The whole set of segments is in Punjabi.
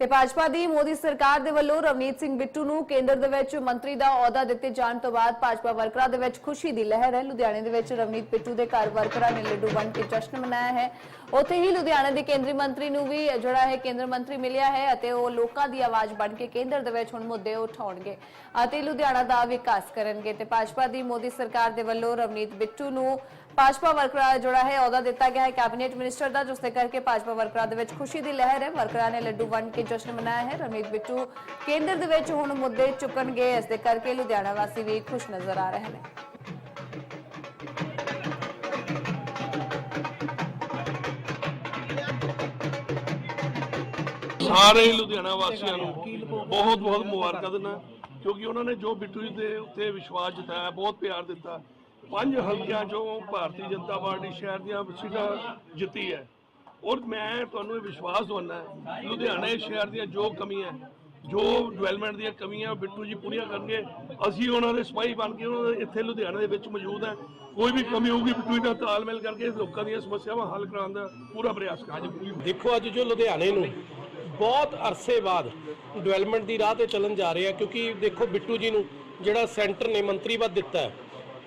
ਤੇ ਭਾਜਪਾ ਦੀ ਮੋਦੀ ਸਰਕਾਰ ਦੇ ਵੱਲੋਂ ਰਵਨੀਤ ਸਿੰਘ ਬਿੱਟੂ ਨੂੰ ਕੇਂਦਰ ਦੇ ਵਿੱਚ ਮੰਤਰੀ ਦਾ ਅਹੁਦਾ ਦਿੱਤੇ ਜਾਣ ਤੋਂ ਬਾਅਦ ਭਾਜਪਾ ਵਰਕਰਾਂ ਦੇ ਵਿੱਚ ਖੁਸ਼ੀ ਦੀ ਲਹਿਰ ਹੈ। ਲੁਧਿਆਣੇ ਦੇ ਵਿੱਚ ਰਵਨੀਤ ਬਿੱਟੂ ਦੇ ਘਰ ਵਰਕਰਾਂ ਨੇ ਲੱਡੂ ਵੰਡ ਕੇ ਜਸ਼ਨ ਮਨਾਇਆ ਹੈ। ਉੱਥੇ ਹੀ ਲੁਧਿਆਣਾ ਦੇ ਕੇਂਦਰੀ ਮੰਤਰੀ ਨੂੰ ਵੀ ਜਿਹੜਾ ਹੈ ਕੇਂਦਰ ਮੰਤਰੀ ਮਿਲਿਆ ਹੈ ਅਤੇ ਉਹ ਲੋਕਾਂ ਦੀ ਆਵਾਜ਼ ਬਣ ਕੇ ਕੇਂਦਰ ਦੇ ਵਿੱਚ ਹੁਣ ਮੁੱਦੇ ਉਠਾਉਣਗੇ ਅਤੇ ਲੁਧਿਆਣਾ ਦਾ ਵਿਕਾਸ ਕਰਨਗੇ। ਤੇ ਭਾਜਪਾ ਦੀ ਮੋਦੀ ਸਰਕਾਰ ਦੇ ਵੱਲੋਂ ਰਵਨੀਤ ਬਿੱਟੂ ਨੂੰ ਭਾਜਪਾ ਵਰਕਰਾਂ ਦਾ ਜਿਹੜਾ ਹੈ, ਅਹੁਦਾ ਦਿੱਤਾ ਗਿਆ ਹੈ ਕੈਬਨਿਟ ਮਿਨਿਸਟਰ ਦਾ ਜਿਸ ਦੇ ਕਰਕੇ ਭਾਜਪਾ ਵਰਕਰਾਂ ਦੇ ਵਿੱਚ ਖੁਸ਼ੀ ਦੀ ਲਹਿਰ ਹੈ। ਵਰਕਰਾਂ ਨੇ ਲੱਡੂ ਵੰਡ ਕੇ ਜਸ਼ਨ ਮਨਾਇਆ ਹੈ। ਰਵਨੀਤ ਬਿੱਟੂ ਕੇਂਦਰ ਦੇ ਵਿੱਚ ਹੁਣ ਮੁੱਦੇ ਚੁੱਕਣਗੇ। ਇਸ ਦੇ ਕਰਕੇ ਲੁਧਿਆਣਾ ਵਾਸੀ ਵੀ ਖੁਸ਼ ਨਜ਼ਰ ਆ ਰਹੇ ਨੇ। ਸਾਰੇ ਲੁਧਿਆਣਾ ਵਾਸੀਆਂ ਨੂੰ ਬਹੁਤ ਬਹੁਤ ਮੁਬਾਰਕਾਂ ਦਿੰਦਾ, ਕਿਉਂਕਿ ਉਹਨਾਂ ਨੇ ਜੋ ਬਿੱਟੂ ਜੀ ਦੇ ਉੱਤੇ ਵਿਸ਼ਵਾਸ ਜਤਾਇਆ, ਬਹੁਤ ਪਿਆਰ ਦਿੱਤਾ। ਪੰਜ ਹਲਕਿਆਂ ਚੋਂ ਭਾਰਤੀ ਜਨਤਾ ਪਾਰਟੀ ਸ਼ਹਿਰ ਦੀਆਂ ਸੀਟਾਂ ਜਿੱਤੀ ਹੈ। ਔਰ ਮੈਂ ਤੁਹਾਨੂੰ ਇਹ ਵਿਸ਼ਵਾਸ ਦਵਾਉਂਦਾ ਲੁਧਿਆਣੇ ਸ਼ਹਿਰ ਦੀਆਂ ਜੋ ਕਮੀਆਂ, ਜੋ ਡਿਵੈਲਪਮੈਂਟ ਦੀਆਂ ਕਮੀਆਂ ਬਿੱਟੂ ਜੀ ਪੂਰੀਆਂ ਕਰਨਗੇ, ਅਸੀਂ ਉਹਨਾਂ ਦੇ ਸਿਪਾਹੀ ਬਣ ਕੇ ਉਹਨਾਂ ਦੇ ਇੱਥੇ ਲੁਧਿਆਣੇ ਦੇ ਵਿੱਚ ਮੌਜੂਦ ਹੈ। ਕੋਈ ਵੀ ਕਮੀ ਹੋਊਗੀ, ਬਿੱਟੂ ਜੀ ਤਾਲਮੇਲ ਕਰਕੇ ਲੋਕਾਂ ਦੀਆਂ ਸਮੱਸਿਆਵਾਂ ਹੱਲ ਕਰਾਉਣ ਦਾ ਪੂਰਾ ਪ੍ਰਯਾਸ ਕਰਾਂਗੇ। ਦੇਖੋ ਅੱਜ ਜੋ ਲੁਧਿਆਣੇ ਨੂੰ ਬਹੁਤ ਅਰਸੇ ਬਾਅਦ ਡਿਵੈਲਪਮੈਂਟ ਦੀ ਰਾਹ ਤੇ ਚੱਲਣ ਜਾ ਰਹੇ ਆ, ਕਿਉਂਕਿ ਦੇਖੋ ਬਿੱਟੂ ਜੀ ਨੂੰ ਜਿਹੜਾ ਸੈਂਟਰ ਨੇ ਮੰਤਰੀ ਪਦ ਦਿੱਤਾ ਹੈ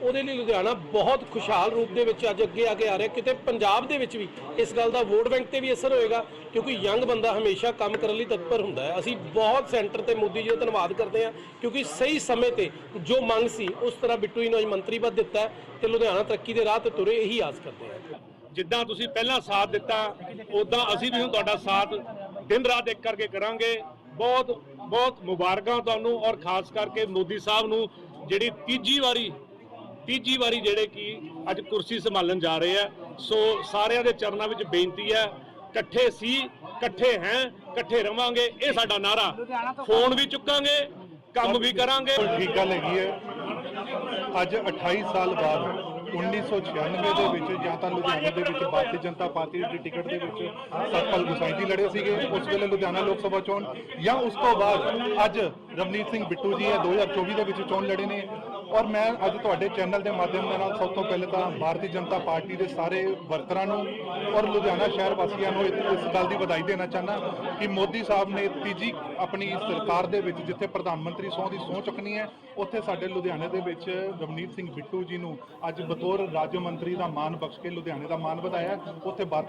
ਉਹਦੇ ਲਈ ਲੁਧਿਆਣਾ ਬਹੁਤ ਖੁਸ਼ਹਾਲ ਰੂਪ ਦੇ ਵਿੱਚ ਅੱਜ ਅੱਗੇ ਆ ਕੇ ਆ ਰਿਹਾ। ਕਿਤੇ ਪੰਜਾਬ ਦੇ ਵਿੱਚ ਵੀ ਇਸ ਗੱਲ ਦਾ ਵੋਟ ਬੈਂਕ ਤੇ ਵੀ ਅਸਰ ਹੋਏਗਾ, ਕਿਉਂਕਿ ਯੰਗ ਬੰਦਾ ਹਮੇਸ਼ਾ ਕੰਮ ਕਰਨ ਲਈ ਤਤਪਰ ਹੁੰਦਾ ਹੈ। ਅਸੀਂ ਬਹੁਤ ਸੈਂਟਰ ਤੇ ਮੋਦੀ ਜੀ ਦਾ ਧੰਨਵਾਦ ਕਰਦੇ ਹਾਂ, ਕਿਉਂਕਿ ਸਹੀ ਸਮੇਂ ਤੇ ਜੋ ਮੰਗ ਸੀ, ਉਸ ਤਰ੍ਹਾਂ ਬਿੱਟੂ ਜੀ ਨੂੰ ਅੱਜ ਮੰਤਰੀ ਪਦ ਦਿੱਤਾ ਹੈ ਤੇ ਲੁਧਿਆਣਾ ਤਰੱਕੀ ਦੇ ਰਾਹ ਤੇ ਤੁਰੇ, ਇਹੀ ਆਸ ਕਰਦੇ ਹਾਂ। ਜਿੱਦਾਂ ਤੁਸੀਂ ਪਹਿਲਾਂ ਸਾਥ ਦਿੱਤਾ ਉਦਾਂ ਅਸੀਂ ਵੀ ਹੁਣ ਤੁਹਾਡਾ ਸਾਥ ਦਿਨ ਰਾਤ ਇੱਕ ਕਰਕੇ ਕਰਾਂਗੇ। ਬਹੁਤ ਬਹੁਤ ਮੁਬਾਰਕਾਂ ਤੁਹਾਨੂੰ ਔਰ ਖਾਸ ਕਰਕੇ ਮੋਦੀ ਸਾਹਿਬ ਨੂੰ, ਜਿਹੜੀ ਤੀਜੀ ਵਾਰੀ ਤੀਜੀ ਵਾਰੀ ਜਿਹੜੇ ਕਿ ਅੱਜ ਕੁਰਸੀ ਸੰਭਾਲਣ ਜਾ ਰਹੇ ਆ। ਸੋ ਸਾਰਿਆਂ ਦੇ ਚਰਨਾਂ ਵਿੱਚ ਬੇਨਤੀ ਹੈ ਇਕੱਠੇ ਸੀ ਇਕੱਠੇ ਹੈ ਇਕੱਠੇ ਰਵਾਂਗੇ ਇਹ ਸਾਡਾ ਨਾਰਾ। ਫੋਨ ਵੀ ਚੁੱਕਾਂਗੇ ਕੰਮ ਵੀ ਕਰਾਂਗੇ। ਠੀਕ ਗੱਲ ਹੈਗੀ ਹੈ। ਅੱਜ 28 ਸਾਲ ਬਾਅਦ 1996 ਦੇ ਵਿੱਚ ਜਾਂ ਤਾਂ ਲੁਧਿਆਣਾ ਦੇ ਵਿੱਚ ਭਾਰਤੀ ਜਨਤਾ ਪਾਰਟੀ ਦੀ ਟਿਕਟ ਦੇ ਵਿੱਚ ਸਤਪਾਲ ਗੁਸਾਈ ਜੀ ਲੜੇ ਸੀਗੇ ਉਸ ਵੇਲੇ ਲੁਧਿਆਣਾ ਲੋਕ ਸਭਾ ਚੋਣ। ਜਾਂ ਉਸ ਤੋਂ ਬਾਅਦ ਅੱਜ ਰਵਨੀਤ ਸਿੰਘ ਬਿੱਟੂ ਜੀ ਇਹ 2024 ਦੇ ਵਿੱਚ ਚੋਣ ਲੜੇ ਨੇ। ਔਰ ਮੈਂ ਅੱਜ ਤੁਹਾਡੇ ਚੈਨਲ ਦੇ ਮਾਧਿਅਮ ਦੇ ਨਾਲ ਸਭ ਤੋਂ ਪਹਿਲੇ ਤਾਂ ਭਾਰਤੀ ਜਨਤਾ ਪਾਰਟੀ ਦੇ ਸਾਰੇ ਵਰਕਰਾਂ ਨੂੰ ਔਰ ਲੁਧਿਆਣਾ ਸ਼ਹਿਰ ਵਾਸੀਆਂ ਨੂੰ ਇਸ ਇਸ ਗੱਲ ਦੀ ਵਧਾਈ ਦੇਣਾ ਚਾਹੁੰਦਾ ਕਿ ਮੋਦੀ ਸਾਹਿਬ ਨੇ ਤੀਜੀ ਆਪਣੀ ਸਰਕਾਰ ਦੇ ਵਿੱਚ ਜਿੱਥੇ ਪ੍ਰਧਾਨ ਮੰਤਰੀ ਸਹੁੰ ਦੀ ਸਹੁੰ ਚੁੱਕਣੀ ਹੈ, ਉੱਥੇ ਸਾਡੇ ਲੁਧਿਆਣੇ ਦੇ ਵਿੱਚ ਰਵਨੀਤ ਸਿੰਘ ਬਿੱਟੂ ਜੀ ਨੂੰ ਅੱਜ ਬਤੌਰ ਰਾਜ ਮੰਤਰੀ ਦਾ ਮਾਣ ਬਖਸ਼ ਕੇ ਲੁਧਿਆਣੇ ਦਾ ਮਾਣ ਵਧਾਇਆ, ਉੱਥੇ ਭਾਰਤੀ